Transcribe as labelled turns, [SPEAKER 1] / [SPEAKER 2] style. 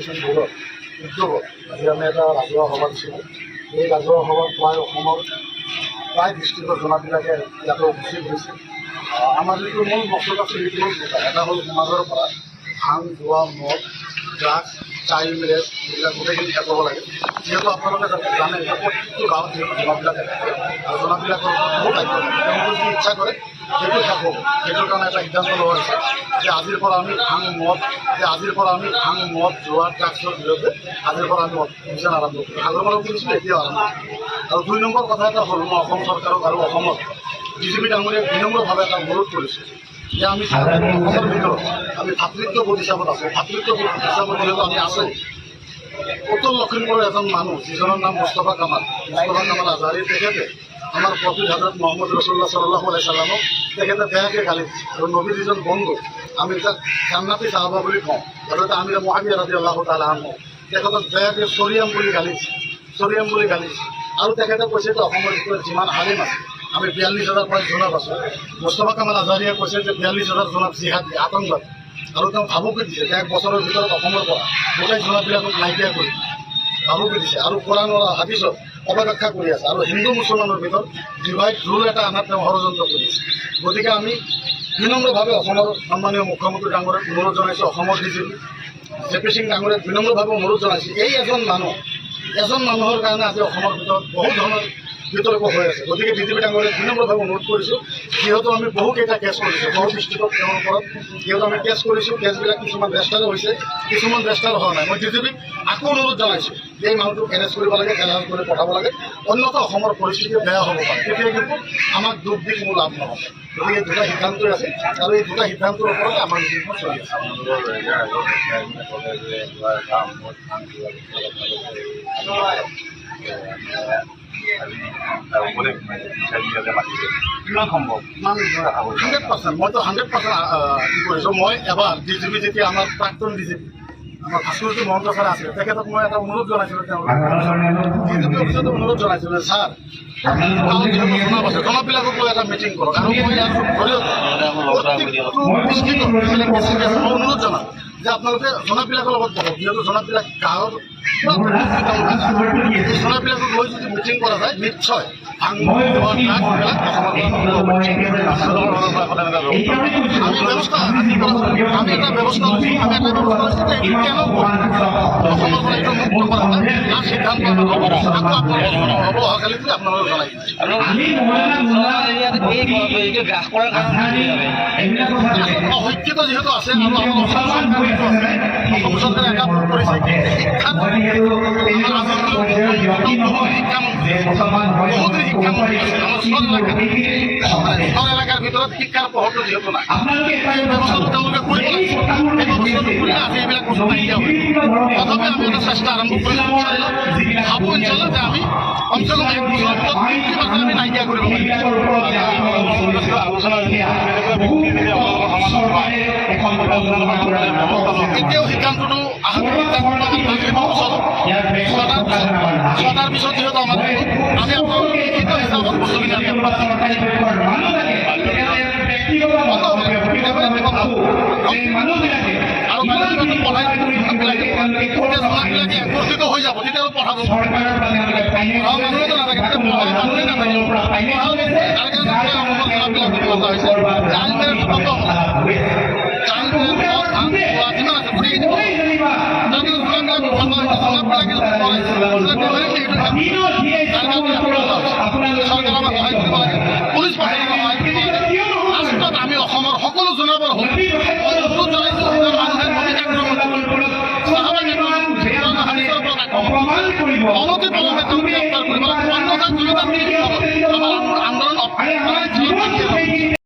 [SPEAKER 1] Education বোৰ্ডৰ উদ্যোগত। আজি আমি এটা ৰাজহুৱা সভা দিছিলোঁ। এই ৰাজহুৱা সভাত প্ৰায় অসমৰ প্ৰায় ডিষ্ট্ৰিক্টৰ জনাবিলাকে ইয়াতে উপস্থিত হৈছে। আমাৰ যিটো মূল বস্তু আছে সেইটো হ'ল এটা হ'ল সমাজৰ পৰা ভাং জোৱা মদ ড্ৰাগছ চাইল্ড মেৰেজ এইবিলাক গোটেইখিনি শেষ হ'ব লাগে যিহেতু আপোনালোকে জানে যে প্ৰত্যেকটো গাঁৱত যিহেতু জনাবিলাকে আৰু জনাবিলাকৰ বহুত দায়িত্ব থাকে তেওঁলোকে যদি ইচ্ছা কৰে সেইটো শেষ হ'ব সেইটোৰ কাৰণে এটা সিদ্ধান্ত লোৱা হৈছে যে আজিৰ পৰা আমি ভাং মদ যে আজিৰ পৰা আমি ভাং মদ জোৱা ড্ৰাগছৰ বিৰুদ্ধে আজিৰ পৰা আমি অভিযান আৰম্ভ কৰিম আগৰ পৰা কৰিছিলোঁ এতিয়াও আৰম্ভ আৰু দুই নম্বৰ কথা এটা হ'ল মই অসম চৰকাৰক আৰু অসমত বিজেপি ডাঙৰীয়াক বিনম্ৰভাৱে এটা অনুৰোধ কৰিছোঁ। যে আমি আমি ভাতৃত্ববোধ হিচাপত আছোঁ। ভাতৃত্ববোধ হিচাপত যিহেতু আমি আছোঁ। উত্তৰ লখিমপুৰৰ এজন মানুহ যিজনৰ নাম মুস্তফা কামাল। মুস্তফা কামাল আজাৰী তেখেতে আমাৰ প্ৰফিট হাজৰত মহম্মদ ৰচুল্লাহ চল্লাহ আলাই চাল্লামক তেখেতে বেয়াকৈ গালি আৰু নবী যিজন বন্ধু, আমি তাক জান্নাতি চাহাবা বুলি কওঁ। হজৰত আমিৰ মহাবীৰ ৰাজি আল্লাহ তালা আহমদ তেখেতক বেয়াকৈ চৰিয়াম বুলি গালি দিছে। চৰিয়াম বুলি গালি দিছে। আৰু তেখেতে কৈছে যে অসমৰ ভিতৰত যিমান আলিম আছে আমি বিয়াল্লিছ হাজাৰ প্ৰায় জোনাত আছোঁ। মুস্তফা কামাল আজাৰীয়ে কৈছে যে বিয়াল্লিছ হাজাৰ জোনাত জিহাদী আতংকবাদী। আৰু তেওঁ ভাবুকি দিছে যে এক বছৰৰ ভিতৰত অসমৰ পৰা গোটেই জোনাবিলাকক নাইকিয়া কৰি ভাবুকি দিছে। আৰু কোৰাণ হাদিছত অপব্যাখ্যা কৰি আছে। আৰু হিন্দু মুছলমানৰ ভিতৰত ডিভাইড ৰুল এটা অনাত তেওঁ ষড়যন্ত্ৰ কৰি আছে। গতিকে আমি বিনম্ৰভাৱে অসমৰ সন্মানীয় মুখ্যমন্ত্ৰী ডাঙৰীয়াক অনুৰোধ জনাইছোঁ। অসমৰ ডি জি সিং ডাঙৰীয়াক বিনম্ৰভাৱে অনুৰোধ জনাইছোঁ। এই এজন মানুহ, এজন মানুহৰ কাৰণে আজি অসমৰ ভিতৰত বহুত ধৰণৰ বিতৰ্ক হৈ আছে গতিকে ডি জি পি ডাঙৰীয়াক বিনম্ৰভাৱে অনুৰোধ কৰিছোঁ যিহেতু আমি বহুকেইটা কেছ কৰিছোঁ বহু ডিষ্ট্ৰিক্টত তেওঁৰ ওপৰত যিহেতু আমি কেছ কৰিছোঁ কেছবিলাক কিছুমান ৰেজিষ্টাৰ হৈছে কিছুমান ৰেজিষ্টাৰ হোৱা নাই। মই ডি জি পিক আকৌ অনুৰোধ জনাইছোঁ, যে এই মানুহটোক এৰেষ্ট কৰিব লাগে এৰেষ্ট কৰি পঠাব লাগে। অন্যথা অসমৰ পৰিস্থিতি বেয়া হ'ব পাৰে। তেতিয়া কিন্তু আমাক দুখ দি কোনো লাভ নহ'ব। গতিকে এই দুটা সিদ্ধান্তই আছে, আৰু এই দুটা সিদ্ধান্তৰ ওপৰতে আমাৰ মিটিংখন চলি আছে।
[SPEAKER 2] কিমান সম্ভৱ?
[SPEAKER 1] হাণ্ড্ৰেড পাৰ্চেণ্ট মইতো হাণ্ড্ৰেড পাৰ্চেণ্ট কি কৰিছোঁ মই এবাৰ ডি জি পি যেতিয়া আমাৰ প্ৰাক্তন ডি জি পি আমাৰ ভাস্কৰজ্যোতি মহন্ত ছাৰ আছিলে তেখেতক মই এটা অনুৰোধ জনাইছিলোঁ তেওঁ ডি জি পি অফিচত অনুৰোধ জনাইছিলোঁ ছাৰ গাঁৱত যিহেতু জনাব আছে লৈ এটা মিটিং কৰক আৰু মই ইয়াৰ জৰিয়তে মই অনুৰোধ জনাম। যে আপোনালোকে জনাবিলাকৰ লগত বহক যিহেতু জনাবিলাক গাঁৱৰ এই জনাবিলাকক লৈ যদি মিটিং কৰা যায় নিশ্চয় আমি ব্যৱস্থা আমি এটা ব্যৱস্থা আমি এটা ব্যৱস্থা কেনেকৈ অসমৰ পৰা এইটো মুক্ত কৰা যায় তাৰ সিদ্ধান্ত আমি ল'ব আকৌ আপোনালোকক হ'ব অহাকালি বুলি আপোনালোকক জনাই দিছোঁ
[SPEAKER 2] গ্ৰাস কৰাৰ কাৰণে
[SPEAKER 1] অশিক্ষিত যিহেতু আছে আৰু আমাৰ অসম চৰকাৰেতো আছে অসম চৰকাৰে এটা ভুল কৰিছে শিক্ষাত কৰিলে আজি এইবিলাক বস্তু নাইকিয়া হয় তথাপি চেষ্টা আৰম্ভ কৰিছোঁ ইনশাল্লাহ ইনশাল্লাহ যে আমি কমচে এতিয়াও সিদ্ধান্তটো ছটাৰ পিছত যিহেতু আমাৰ আমি আৰু মানুহবিলাকে পঢ়াই একত্ৰিত হৈ যাব তেতিয়াহ'লে পঢ়াব আৰু কৰিব অনতি পলমে তেওঁ গ্ৰেপ্তাৰ কৰিব